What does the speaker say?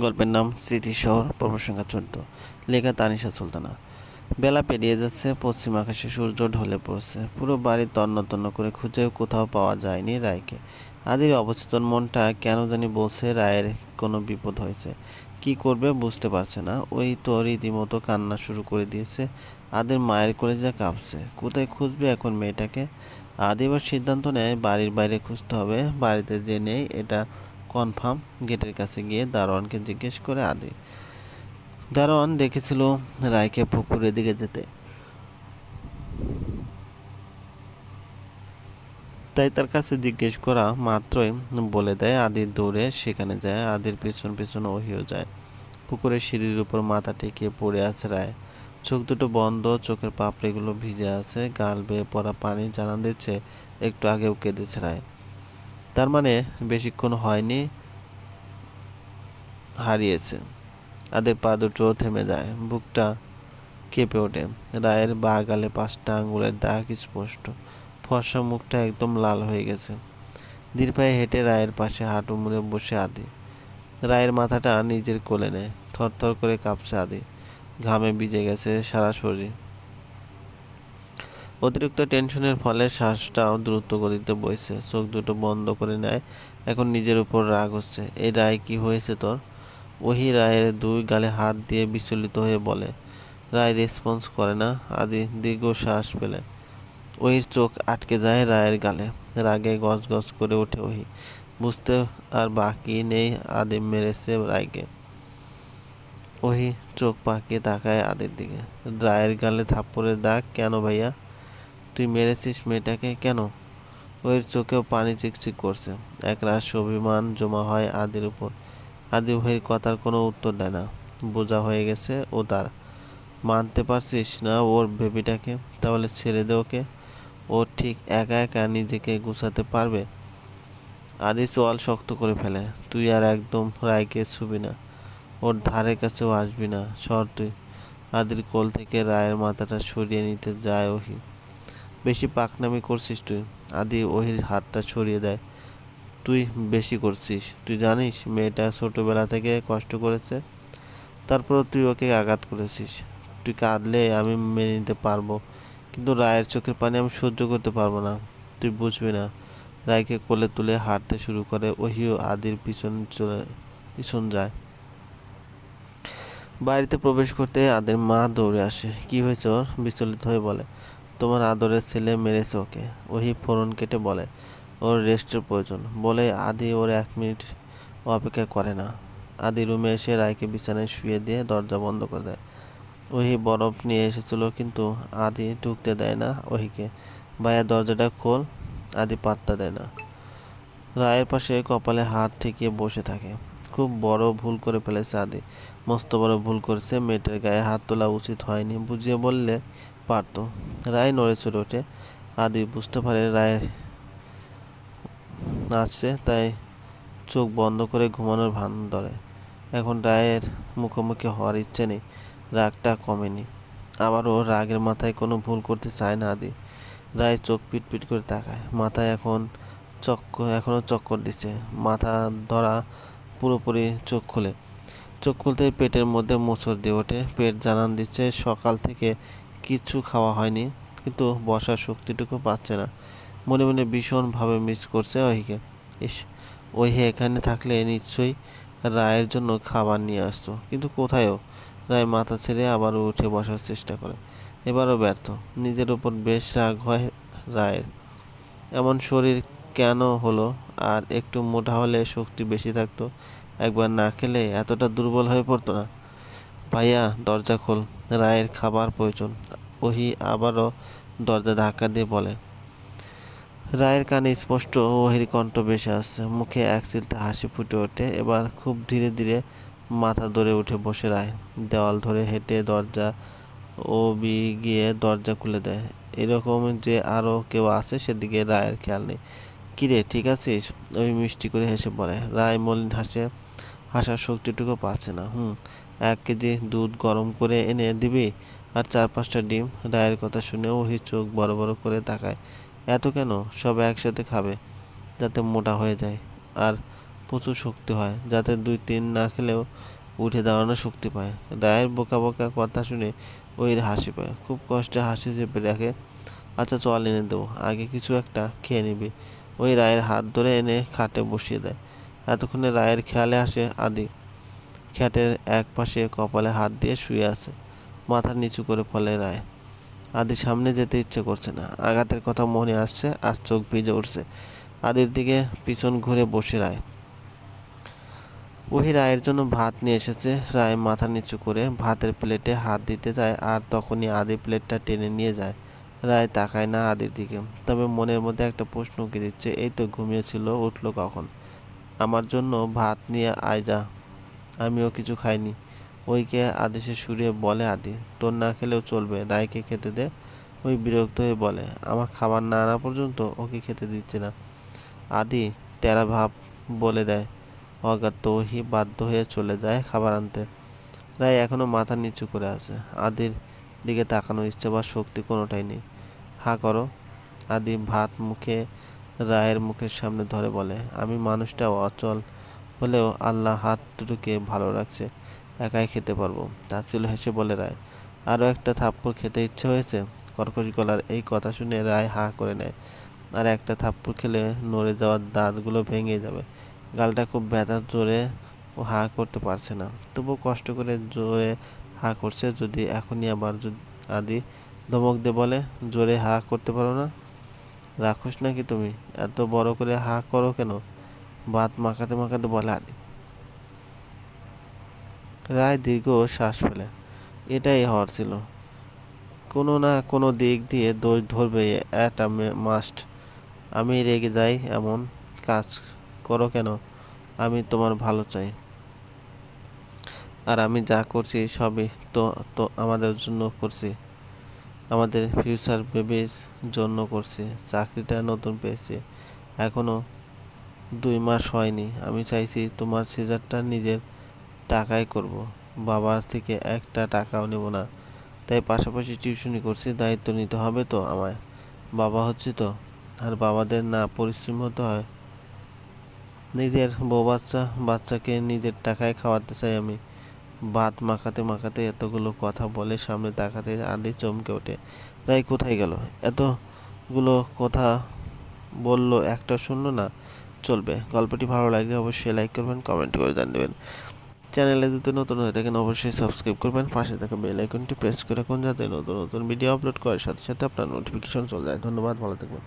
গল্পের নাম স্মৃতি শহর পর্বসংখ্যা চোদ্দ। লেখা তানিশা সুলতানা। বেলা পেরিয়ে যাচ্ছে, পশ্চিম আকাশে সূর্য ঢলে পড়ছে। পুরো বাড়ি তন্ন তন্ন করে খুঁজেও কোথাও পাওয়া যায়নি রায়কে। আদির অবচেতন মনটা কেন জানি বলছে রায়ের কোনো বিপদ হয়েছে। কি করবে বুঝতে পারছে না। ওই তো রীতিমতো কান্না শুরু করে দিয়েছে। আদের মায়ের কলেজা কাঁপছে। কোথায় খুঁজবে এখন মেয়েটাকে? আদি এবার সিদ্ধান্ত নেয়, বাড়ির বাইরে খুঁজতে হবে। বাড়িতে যে নেই, এটা কনফার্ম গেটের কাছে গিয়ে দারোয়ানকে জিজ্ঞেস করে আদি। দারোয়ান দেখেছিল রায়কে পুকুরের দিকে যেতে। তাই তার কাছে জিজ্ঞেস করা মাত্রই বলে দেয় আদির দৌড়ে সেখানে যায়, আদির পেছন পেছন ওহিও যায়। পুকুরের সিঁড়ির উপর মাথা টেকিয়ে পড়ে আছে রায়। চোখ দুটো বন্ধ, চোখের পাপড়িগুলো ভিজে আছে, গাল বেয়ে পড়া পানি জানান দিচ্ছে, একটু আগেও কেঁদেছে রায়। তার মানে বেশিক্ষণ হয়নি, হারিয়েছে। আদের পা দুটো থেমে যায়, বুকটা কেঁপে ওঠে। রায়ের বা গালে পাঁচটা আঙুলের দাগ স্পষ্ট। ফর্সা মুখটা একদম লাল হয়ে গেছে। ধীর পায়ে হেঁটে রায়ের পাশে হাঁটু মুড়ে বসে আদি। রায়ের মাথাটা নিজের কোলে নেয়, থরথর করে কাঁপছে আদি। ঘামে ভিজে গেছে সারা শরীর। অতিরিক্ত টেনশনের ফলে শ্বাসটাও দ্রুত গতিতে বইছে, চোখ দুটো বন্ধ করে নেয়, এখন নিজের উপর রাগ হচ্ছে। এই রায় কি হয়েছে তোর? ওহি রায়ের দুই গালে হাত দিয়ে বিচলিত হয়ে বলে, রায় রেসপন্স করে না, আদি দীর্ঘ শ্বাস পেলে ওহির চোখ আটকে যায় রায়ের গালে, রাগে গজ গজ করে ওঠে ওহি। বুঝতে আর বাকি নেই, আদি মেরেছে রায়কে। ওহি চোখ পাকিয়ে তাকায় আদির দিকে। রায়ের গালে থাপ্পড়ের দাগ, কেন ভাইয়া? তুই মেরেছিস মেয়েটাকে? কেন? ওর চোখেও পানি চিকচিক করছে। এক রাশ অভিমান জমা হয় আদির উপর। আদি ওহির কথার কোনো উত্তর দেয় না। বোঝা হয়ে গেছে ও তার। মানতে পারছিস না ওর বেবিটাকে? তাহলে ছেড়ে দে ওকে। ও ঠিক একা একা নিজেকে গুছাতে পারবে? আদি চোয়াল শক্ত করে ফেলে। তুই আর একদম রায়কে ছুবি না। ওর ধারে কাছেও আসবি না। সর তুই। আদির কোল থেকে রায়ের মাথাটা সরিয়ে নিতে যায় ওহি। বেশি পাকনামি করছিস তুই? আদি ওহির হাতটা সরিয়ে দেয়। তুই বেশি করছিস? তুই জানিস মেয়েটা ছোটবেলা থেকে কষ্ট করেছে? তারপর তুই ওকে আঘাত করেছিস। তুই কাঁদলে আমি মেনে নিতে পারব, কিন্তু রায়ের চোখের পানি আমি সহ্য করতে পারব না। তুই বুঝবি না, রায়কে কোলে তুলে হাঁটতে শুরু করে ওহিও আদির পিছন চলে, পিছন যায়। বাড়িতে প্রবেশ করতে আদের মা দৌড়ে আসে। কি হয়েছে ওর? বিচলিত হয়ে বলে তোমার আদরের ছেলে মেরেছে ওকে। ওহি ফোরন কেটে বলে, ওর রেস্টের প্রয়োজন। বলে আদি ওর এক মিনিট অপেক্ষা করে না। আদি রুমে এসে রায়কে বিছানায় শুয়ে দিয়ে দরজা বন্ধ করে দেয়। ওহি বরফ নিয়ে এসেছিল, কিন্তু আদি ঢুকতে দেয় না ওহিকে। ভাইয়া, দরজাটা খোল। আদি পাত্তা দেয় না। রায়ের পাশে কপালে হাত ঠেকিয়ে বসে থাকে। খুব বড় ভুল করে ফেলেছে আদি। মস্ত বড় ভুল করেছে। মেয়েটার গায়ে হাত তোলা উচিত হয়নি। বুঝিয়ে বললে পারতো। রায় নড়ে চড়ে ওঠে। আদি বুঝতে পারে রায় আছে তাই চোখ বন্ধ করে ঘুমানোর ভান ধরে। এখন রায়ের মুখোমুখি হওয়ার ইচ্ছে নেই, রাগটা কমেনি। আবারও রাগের মাথায় কোনো ভুল করতে চায় না আদি। রায় চোখ পিটপিট করে তাকায়। মাথায় এখন চক্কর এখনও চক্কর দিচ্ছে। মাথা ধরা পুরোপুরি চোখ খুলে। চোখ খুলতে পেটের মধ্যে মোচড় দিয়ে ওঠে। পেট জানান দিচ্ছে, সকাল থেকে কিচ্ছু খাওয়া হয়নি, কিন্তু বসার শক্তিটুকু পাচ্ছে না। মনে মনে ভীষণভাবে মিস করছে ওহিকে ইস ওহি এখানে থাকলে নিশ্চয়ই রায়ের জন্য খাবার নিয়ে আসতো, কিন্তু কোথায়ও রায় মাথা ছেড়ে আবারও উঠে বসার চেষ্টা করে। এবারও ব্যর্থ, নিজের উপর বেশ রাগ হয় রায়ের। এমন শরীর কেন হলো? আর একটু মোটা হলে শক্তি বেশি থাকতো? একবার না খেলে এতটা দুর্বল হয়ে পড়তো না? ভাইয়া দরজা খোল, রায়ের খাবার প্রয়োজন। ওহি আবারও দরজা ধাক্কা দিয়ে বলে, রায়ের কানে স্পষ্ট ওহির কণ্ঠ বেশি আসছে। মুখে এক চিলতে হাসি ফুটে ওঠে। এবার খুব ধীরে ধীরে মাথা ধরে উঠে বসে রায়। দেওয়াল ধরে হেঁটে দরজা ও বি গিয়ে দরজা খুলে দেয়। এরকম যে আরও কেউ আছে, সেদিকে রায়ের খেয়াল নেই। কিরে, ঠিক আছিস? ওই মিষ্টি করে হেসে বলে। রায় মলিন হাসে, হাসার শক্তিটুকু পাচ্ছে না। হুম এক কেজি দুধ গরম করে এনে দিবি আর চার পাঁচটা ডিম রায়ের কথা শুনে ওহি চোখ বড় বড় করে তাকায়। এত কেন? সব একসাথে খাবে, যাতে মোটা হয়ে যায় আর প্রচুর শক্তি হয়, যাতে দুই তিন না খেলেও উঠে দাঁড়ানোর শক্তি পায়। রায়ের বোকা বোকা কথা শুনে ওই হাসি পায়। খুব কষ্টে হাসি চেপে রাখে আচ্ছা চল এনে দেবো, আগে কিছু একটা খেয়ে নিবি। ওই রায়ের হাত ধরে এনে খাটে বসিয়ে দেয়। এতক্ষণে রায়ের খেয়ালে আসে আদি। খ্যাটের এক পাশে কপালে হাত দিয়ে শুয়ে আছে, মাথা নিচু করে ফলে রায়। আদি সামনে যেতে ইচ্ছে করছে না। আঘাতের কথা মনে আসছে আর চোখ ভিজে উঠছে। আদির দিকে পিছন ঘুরে বসে রায়। ওহি রায়ের জন্য ভাত নিয়ে এসেছে। রায় মাথা নিচু করে ভাতের প্লেটে হাত দিতে যায় আর তখনই আদি প্লেটটা টেনে নিয়ে যায়। রায় তাকায় না আদির দিকে। তবে মনের মধ্যে একটা প্রশ্ন উঁকি দিচ্ছে, এই তো ঘুমিয়েছিল, উঠল কখন? আমার জন্য ভাত নিয়ে আয় যা। আমিও কিছু খাইনি। ওইকে আদেশে সুরে বলে আদি, তোর না খেলেও চলবে রায়কে খেতে দে। ওই বিরক্ত হয়ে বলে, আমার খাবার না আনা পর্যন্ত ওকে খেতে দিচ্ছে না। আদি টেরা ভাব বলে দেয়, অজ্ঞাত ওহি বাধ্য হয়ে চলে যায় খাবার আনতে। রায় এখনও মাথা নিচু করে আছে। আদির দিকে তাকানোর ইচ্ছে বা শক্তি কোনোটাই নেই। হা করো। আদি ভাত মুখে রায়ের মুখের সামনে ধরে বলে, আমি মানুষটা অচল হলেও আল্লাহ হাত দুটোকে ভালো রাখছে, একাই খেতে পারব। তাচ্ছিল হেসে বলে রায়, আরও একটা থাপ্পড় খেতে ইচ্ছে হয়েছে? কর্কশ গলার এই কথা শুনে রায় হা করে নেয়, আর একটা থাপ্পড় খেলে নড়ে যাওয়ার দাঁতগুলো ভেঙে যাবে। গালটা খুব ব্যথা, জোরে ও হা করতে পারছে না। তবুও কষ্ট করে জোরে হা করছে, যদি এখনই আবার আদি ধমক দিয়ে বলে, জোরে হা করতে পারো না? রাক্ষস নাকি তুমি? এত বড় করে হা করো কেন? ভাত মাখাতে মাখাতে বলে আদি। রায় দীর্ঘ শ্বাস ফেলে। এটাই হওয়ার ছিল। কোনো না কোনো দিক দিয়ে দোষ ধরবে এটা মাস্ট আমি রেগে যাই এমন কাজ করো কেন? আমি তোমার ভালো চাই। আর আমি যা করছি সবই তো তো আমাদের জন্য করছি। আমাদের ফিউচার বেবির জন্য করছি। চাকরিটা নতুন পেয়েছি। এখনও দুই মাস হয়নি। আমি চাইছি তোমার সিজারটা নিজের টাকায় করব। বাবার থেকে একটা টাকাও নেব না। তাই পাশাপাশি টিউশনি করছি, দায়িত্ব নিতে হবে তো আমায়। বাবা হচ্ছে তো, আর বাবাদের না পরিশ্রম হতে হয়। নিজের বউ বাচ্চা, বাচ্চাকে নিজের টাকায় খাওয়াতে চাই আমি। ভাত মাখাতে মাখাতে এতগুলো কথা বলে সামনে তাকাতে আদি চমকে ওঠে। রাই কোথায় গেল? এতগুলো কথা বলল, একটা শুনলো না। চলবে। গল্পটি ভালো লাগলে অবশ্যই লাইক করবেন কমেন্ট করে জানবেন। চ্যানেলে যদি নতুন হয়ে থাকেন, অবশ্যই সাবস্ক্রাইব করবেন। পাশে থাকা বেল আইকনটি প্রেস করে রাখুন, যাতে নতুন নতুন ভিডিও আপলোড করার সাথে সাথে আপনার নোটিফিকেশন চলে যায়। ধন্যবাদ, ভালো থাকবেন।